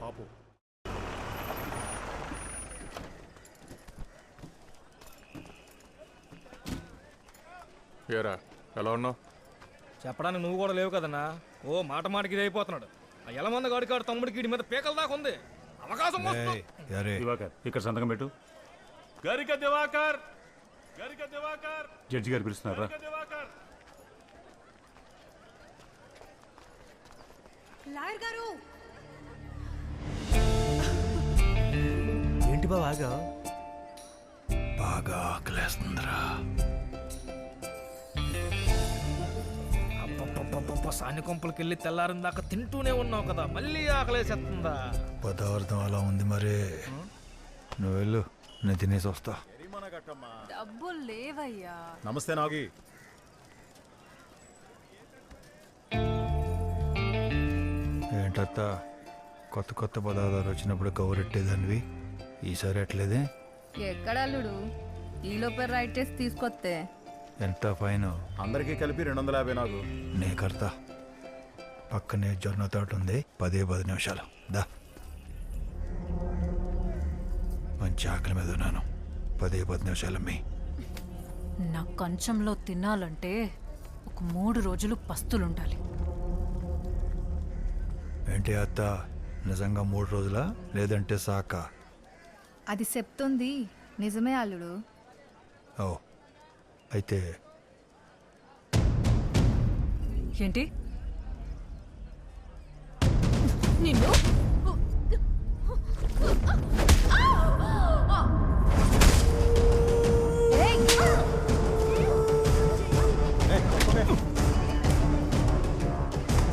పాపు. ఏరా ఎలా ఉన్నావు? చెప్పడానికి నువ్వు కూడా లేవు కదన్నా. ఓ మాట మాటకి ఇది అయిపోతున్నాడు. ఆ ఎలమంద గాడికాడు తమ్ముడికి వీడి మీద పీకల దాకా ఉంది. అవకాశం వస్తుంది. దివాకర్ ఇక్కడ సంతకం పెట్టు. గరిక దివాకర్! గరిక దివాకర్! జడ్జి గారు పిలుస్తున్నారా? గరిక దివాకర్! లాయర్ గారు! బాగా బాగా ఆకలేస్తుందిరా. సాని కొంపలకి వెళ్ళి తెల్లారిన దాకా తింటూనే ఉన్నావు కదా మళ్ళీ ఆకలేసేస్తుందా? పదార్థం అలా ఉంది మరి. నువ్వు వెళ్ళు నేను తినేసి వస్తా. డబ్బులు లేవయ్యా. నమస్తే నాగి. ఏంటత్త కొత్త కొత్త పదార్థాలు వచ్చినప్పుడు గౌరెట్టేదానివి? ఈసారి ఎట్లేదే? ఎక్కడ అల్లుడు? ఈలోపే రైట్ చేసి తీసుకొస్తే. ఎంత ఫైన్? అందరికీ కలిపి రెండు వందల యాభై నాకు నే కడతా పక్కనే జొన్న తోట ఉంది. పదే పది నిమిషాలు. దా. మంచి ఆకలి మీద ఉన్నాను. పదే పది నిమిషాలు మీ. నా కంచంలో తినాలంటే ఒక మూడు రోజులు పస్తులుండాలి. ఏంటి అత్త? నిజంగా మూడు రోజులా? లేదంటే సాక? అది చెప్తుంది. నిజమే అల్లుడు. ఓ అయితే ఏంటి? నిన్ను?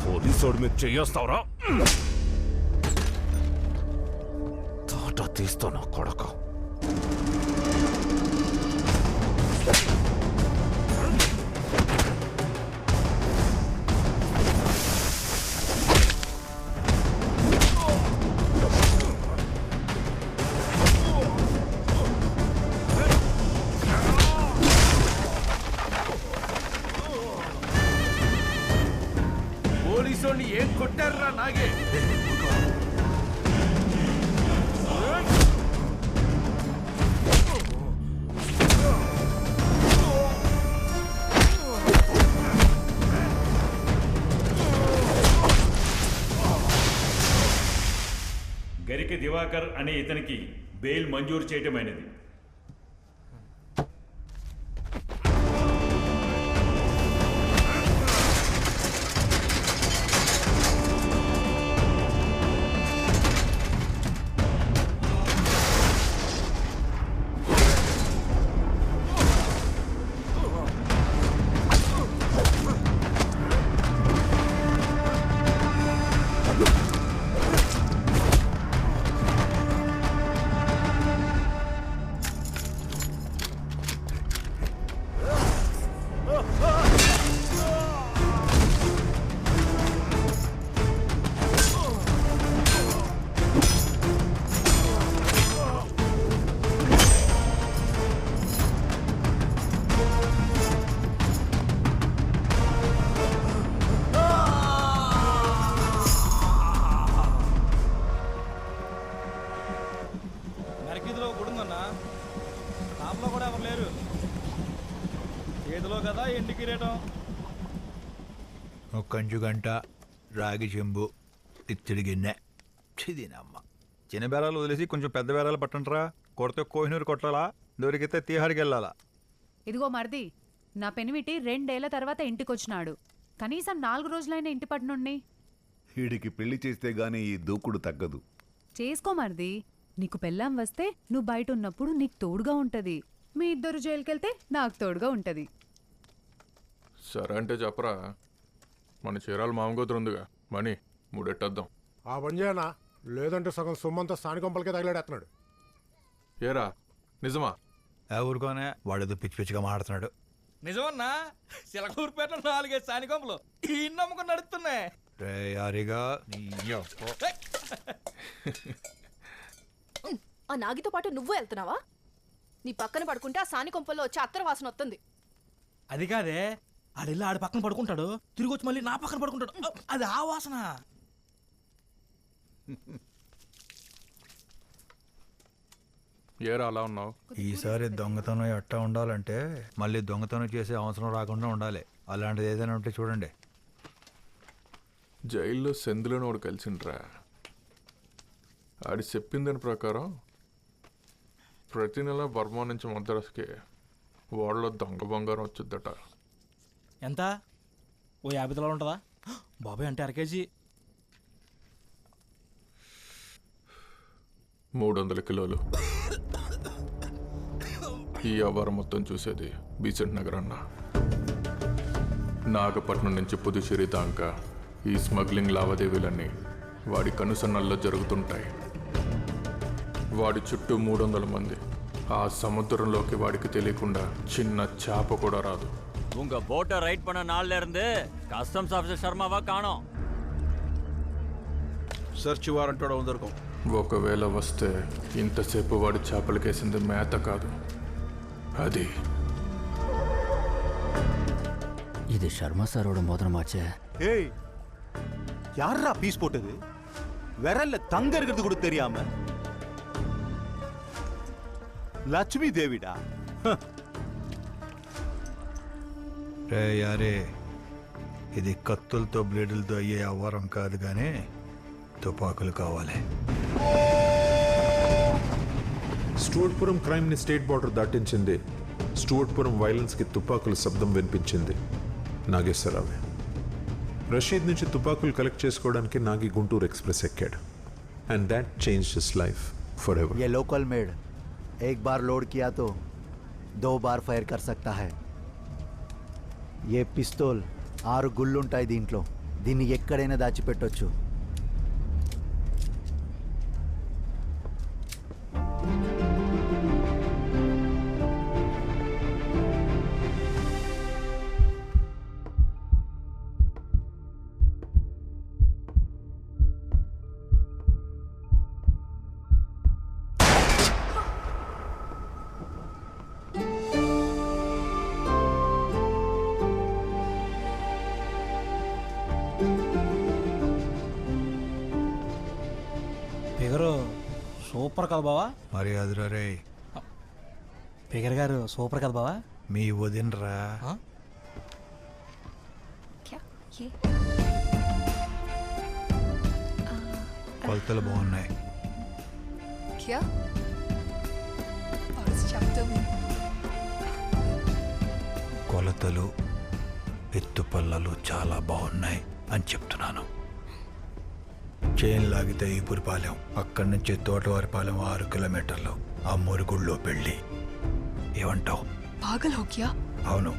పోలీసోడు మీద చెయ్యేస్తావురా తీస్తాను కొడక. పోలీసు ఏం కొట్టారా నాగే? గరిక దివాకర్ అనే ఇతనికి బెయిల్ మంజూరు చేయటమైనది. కదా ఎండి కిరీటం? ఒక కంచు గంట రాగి చెంబు ఇత్తడి గిన్నె. చిదినమ్మ చిన్న బేరాలు వదిలేసి కొంచెం పెద్ద బేరాలు పట్టండిరా. కొడితే కోహినూరు కొట్టాలా? దొరికితే తీహారికి వెళ్ళాలా? ఇదిగో మరిది నా పెనిమిటి రెండేళ్ళ తర్వాత ఇంటికొచ్చినాడు. కనీసం నాలుగు రోజులైన ఇంటి పట్టునుండి. వీడికి పెళ్ళి చేస్తే గానీ ఈ దూకుడు తగ్గదు. చేసుకో మరిది నీకు పెళ్ళాం వస్తే నువ్వు బయట ఉన్నప్పుడు నీకు తోడుగా ఉంటది. మీ ఇద్దరు జైలుకెళ్తే నాకు తోడుగా ఉంటది. సరే అంటే చెప్పరా. మన చీరాల మామగోతురు ఉందిగా. మనీ మూడెట్టేద్దాం. ఆ పని చేయనా? లేదంటే సగం సొమ్మంతా స్థానికంపలకే తగిలాడేస్తున్నాడు ఏరా నిజమా? ఆ ఊరుకోనే వాడేదో పిచ్చి పిచ్చిగా మాడుతున్నాడు నిజమన్నా? సిలకూరుపేట నాలుగైదు సానికొంపలు ఈ నమ్ముకుని నడుస్తున్నాయి. రే యారిగా నీ యప్ప. ఆ నాగితో పాటు నువ్వు వెళ్తున్నావా? నీ పక్కన పడుకుంటే ఆ సాని కొంపల్లో వచ్చి అత్తర వాసన వస్తుంది. అది కాదే ఆడెళ్ళి ఆడి పక్కన పడుకుంటాడు. తిరిగి వచ్చి మళ్ళీ నా పక్కన పడుకుంటాడు. అది ఆ వాసన. ఏరా అలా ఉన్నావు? ఈసారి దొంగతనం ఎట్టా ఉండాలంటే మళ్ళీ దొంగతనం చేసే అవసరం రాకుండా ఉండాలి. అలాంటిది ఏదైనా ఉంటే చూడండి. జైల్లో సెందులోని వాడు కలిసిండ్రా. ఆడి చెప్పిన దాని ప్రకారం ప్రతి నెల బర్మా నుంచి మద్రాసుకి వాళ్ళలో దొంగ బంగారం వచ్చుద్దట. ఎంత? ఓ యాభై తులాలు ఉంటుందా? బాబాయ్ అంటే అర కేజీ. మూడు వందల కిలోలు. ఈ వ్యాపారం మొత్తం చూసేది బీసెంట్ నగర్ అన్న. నాగపట్నం నుంచి పుదుచేరి దాకా ఈ స్మగ్లింగ్ లావాదేవీలన్నీ వాడి కనుసన్నల్లో జరుగుతుంటాయి. వాడి చుట్టూ మూడు వందల మంది. ఆ సముద్రంలోకి వాడికి తెలియకుండా చిన్న చేప కూడా రాదు. உங்க போட்டை ரைட் பண்ண நாள்ல இருந்து கஸ்டம்ஸ் ஆஃபீஸர் சர்மாவா காணோம் సర్చ్ వారెంట్ ఉందరుకో ఒకవేళ వస్తే ఇంతసేపు వాడి చేపలకేసింది మేత కాదు అది இது சர்மா சாரோட மோதிரமாச்சே ஏய் யாரா பீஸ் போட்டது விரல்ல தங்க இருக்கிறது கூட தெரியாம லட்சுமி தேவிடா రే యారే ఇది కత్తులతో బ్లేడులతో అయ్యే అవ్వారం కాదు కానీ తుపాకులు కావాలి. స్టూవర్ట్పురం క్రైమ్ని స్టేట్ బార్డర్ దాటించింది. స్టూవర్ట్పురం వైలెన్స్కి తుపాకుల శబ్దం వినిపించింది. నాగేశ్వరరావు. రషీద్ నుంచి తుపాకులు కలెక్ట్ చేసుకోవడానికి నాగి గుంటూరు ఎక్స్ప్రెస్ ఎక్కాడు. And that change his life forever a local made ఏక్ బార్ లోడ్ కియా తో దో బార్ ఫైర్ కర్ సక్తా హై ఏ పిస్తోల్ ఆరు గుళ్ళుంటాయి దీంట్లో. దీన్ని ఎక్కడైనా దాచిపెట్టొచ్చు. ఫిగరు సూపర్ కదా బావా? మర్యాద రే పిగర్ గారు సూపర్ కదా బావా? మీ వదినరా కొలతలు బాగున్నాయి. కొలతలు ఎత్తు పల్లలు చాలా బాగున్నాయి. అని చెప్తున్నాను. చైన్ లాగితే ఈపురిపాలెం అక్కడి నుంచి తోటవారిపాలెం ఆరు కిలోమీటర్లు ఆ మురుగుళ్ళో పెళ్ళి. ఏమంటావు? పాగల్ అవును.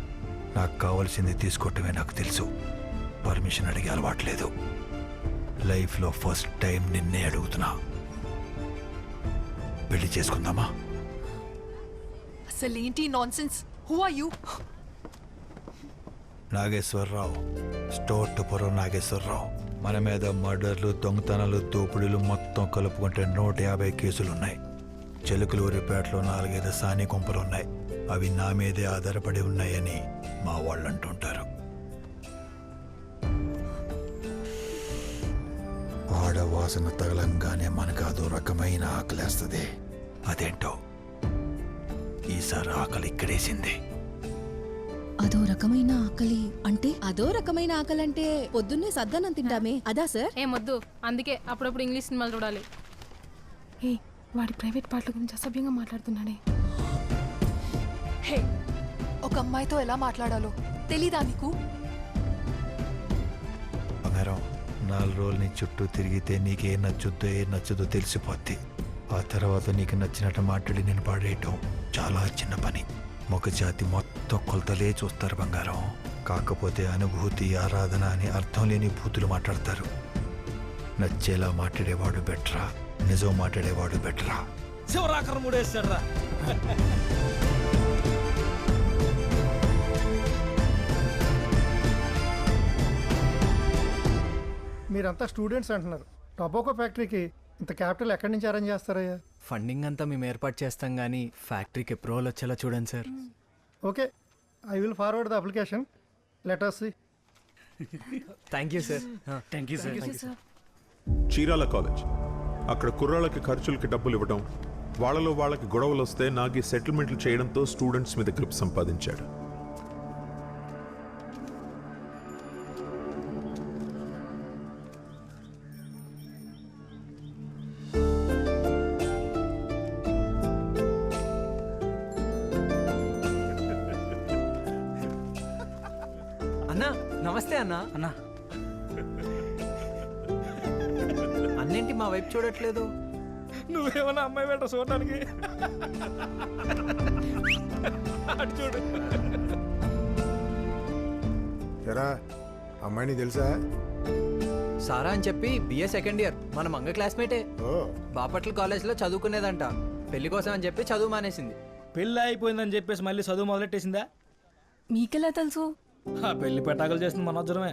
నాకు కావాల్సింది తీసుకోవటమే నాకు తెలుసు. పర్మిషన్ అడిగి అలవాట్లేదు లైఫ్లో ఫస్ట్ టైం నిన్నే అడుగుతున్నా. పెళ్ళి చేసుకుందామా? అసలు ఏంటి nonsense? Who are you Nageswararao. Stuartpuram Nageswararao. మన మీద మర్డర్లు దొంగతనాలు దోపిడీలు మొత్తం కలుపుకుంటే నూట యాభై కేసులున్నాయి. చెలుకులూరిపేటలో నాలుగైదు సాని కొంపలున్నాయి. అవి నా మీదే ఆధారపడి ఉన్నాయని మా వాళ్ళు అంటుంటారు ఆడవాసన తగలంగానే మనకు అదో రకమైన ఆకలేస్తుంది. అదేంటో? ఈసారి ఆకలి ఇక్కడేసింది. అదో రకమైన ఆకలి అంటే? అదో రకమైన ఆకలి అంటే పొద్దున్నే సద్దనం తింటామే. అదా సార్? ఏ మొద్దు. అందుకే అప్పుడప్పుడు ఇంగ్లీష్ సినిమాలు చూడాలి. ఏ వాడి ప్రైవేట్ పాటల గురించి అసభ్యంగా మాట్లాడుతున్నాడే. హే ఒక అమ్మాయితో ఎలా మాట్లాడాలో తెలీదా నీకు? బంగారం నాలుగు రోజులు నీ చుట్టూ తిరిగితే నీకేం నచ్చుద్దో ఏం నచ్చదో తెలిసిపోద్ది. ఆ తర్వాత నీకు నచ్చినట్టు మాట్లాడి నేను పాడేయటం చాలా చిన్న పని. ఒక జాతి మొత్తం కొలతలే చూస్తారు బంగారం. కాకపోతే అనుభూతి ఆరాధన అని అర్థం లేని బూతులు మాట్లాడతారు. నచ్చేలా మాట్లాడేవాడు బెటరా? నిజం మాట్లాడేవాడు బెటరా? శివరాకర్ మీరంతా స్టూడెంట్స్ అంటున్నారు. టొబాకో ఫ్యాక్టరీకి ఇంత క్యాపిటల్ ఎక్కడి నుంచి అరేంజ్ చేస్తారయ్యా? ఫండింగ్ అంతా మేము ఏర్పాటు చేస్తాం కానీ ఫ్యాక్టరీకి అప్రూవల్ వచ్చేలా చూడండి sir. Okay I will forward the application. Letter see. Thank you sir. Thank you sir Chirala college. అక్కడ కుర్రాళ్ళకి ఖర్చులకి డబ్బులు ఇవ్వడం వాళ్ళలో వాళ్ళకి గొడవలు వస్తే నాగి సెటిల్మెంట్లు చేయడంతో స్టూడెంట్స్ మీద గ్రిప్ సంపాదించాడు. నమస్తే అన్నా. అన్నా. అన్నేంటి మా వైపు చూడట్లేదు. నువ్వేమన్నా అమ్మాయి వెంట చూడడానికి అటు చూడు. ఎరా అమ్మాయిని తెలుసా? సారా అని చెప్పి బిఏ సెకండ్ ఇయర్ మన మంగ క్లాస్మేటే ఓ. బాపట్ల కాలేజ్లో చదువుకునేదంట. పెళ్ళి కోసం అని చెప్పి చదువు మానేసింది. పెళ్ళి అయిపోయిందని చెప్పేసి మళ్ళీ చదువు మొదలెట్టేసిందా? మీకెలా తెలుసు? ఆ పెళ్లి పెటాకులు చేసింది మనోజ్జరమే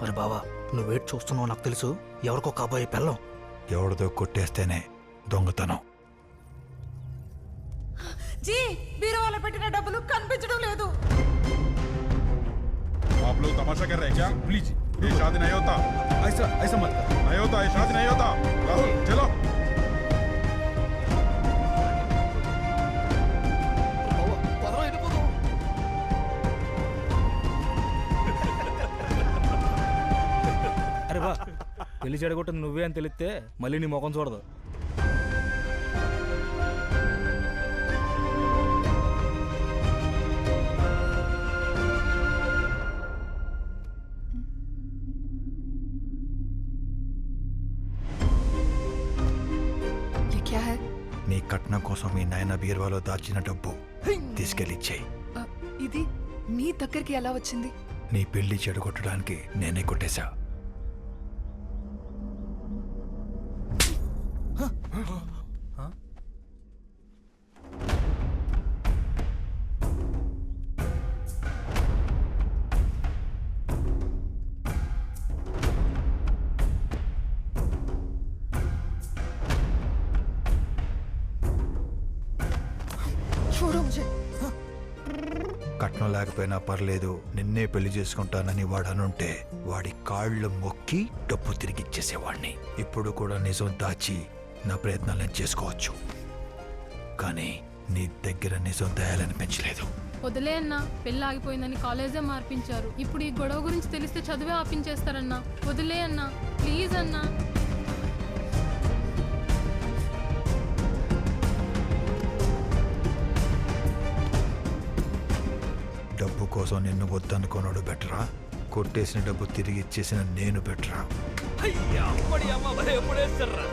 మరి బావా నువ్వేట్ చూస్తున్నావు నాకు తెలుసు ఎవరికో కాబోయే పెళ్ళం ఎవరిదో కొట్టేస్తేనే దొంగతనం జీ బీరువాలో పెట్టిన డబ్బులు కనిపించడం లేదు आप लोग तमाशा कर रहे हैं क्या प्लीज ये शादी नहीं होता ऐसा ऐसा मत नहीं होता ये शादी नहीं होता राहुल चलो పెళ్ళి చెడగొట్టింది నువ్వే అని తెలిస్తే మళ్ళీ నీ ముఖం చూడదు. నీ కట్నం కోసం మీ నాయన బీరువాలో దాచిన డబ్బు తీసుకెళ్ళిచ్చాయి ఇది నీ దగ్గరికి ఎలా వచ్చింది? నీ పెళ్ళి చెడగొట్టడానికి నేనే కొట్టేశా. చూడు కట్నం లేకపోయినా పర్లేదు నిన్నే పెళ్ళి చేసుకుంటానని వాడు అనుంటే వాడి కాళ్ళు మొక్కి డబ్బు తిరిగి ఇచ్చేసేవాడిని ఇప్పుడు కూడా నిజం దాచి నా ప్రయత్నాలు నేను చేసుకోవచ్చు. కానీ నీ దగ్గర నిజం దయాలనిపించలేదు. వదిలే అన్నా పెళ్ళి ఆగిపోయిందని కాలేజే మార్పించారు. ఇప్పుడు ఈ గొడవ గురించి తెలిస్తే చదివే ఆపించేస్తారన్నా. వదిలే అన్నా ప్లీజ్ అన్నా. కోసం నిన్ను వద్దనుకోనడు బెటరా? కొట్టేసిన డబ్బు తిరిగి ఇచ్చేసిన నేను బెటరా? అయ్యా అమ్మడి అమ్మ ఎప్పుడేస్తారా